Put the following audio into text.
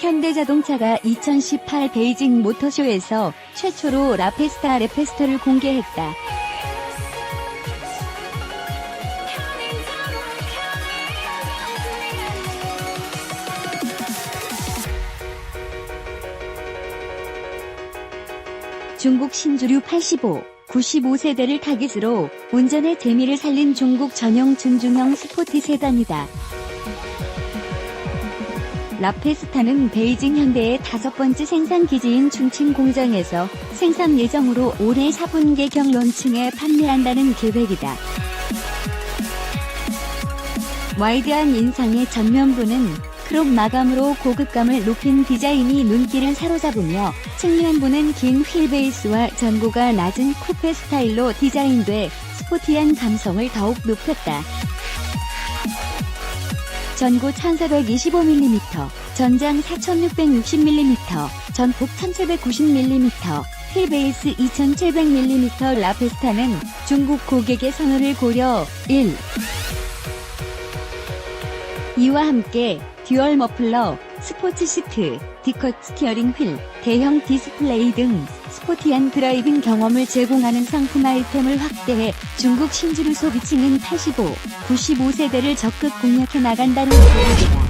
현대자동차가 2018 베이징 모터쇼에서 최초로 라페스타 레페스트를 공개했다. 중국 신주류 85 95세대를 타깃으로 운전의 재미를 살린 중국 전용 준중형 스포티 세단이다. 라페스타는 베이징 현대의 다섯 번째 생산 기지인 충칭 공장에서 생산 예정으로 올해 4분기경 론칭에 판매한다는 계획이다. 와이드한 인상의 전면부는 크롭 마감으로 고급감을 높인 디자인이 눈길을 사로잡으며 측면부는 긴 휠베이스와 전고가 낮은 쿠페 스타일로 디자인돼 스포티한 감성을 더욱 높였다. 전고 1425mm, 전장 4660mm, 전폭 1790mm, 휠베이스 2700mm 라페스타는 중국 고객의 선호를 고려 1. 이와 함께 듀얼 머플러, 스포츠 시트, 디컷 스티어링 휠, 대형 디스플레이 등 스포티한 드라이빙 경험을 제공하는 상품 아이템을 확대해 중국 신주루 소비층은 85, 95세대를 적극 공략해 나간다는 것입니다.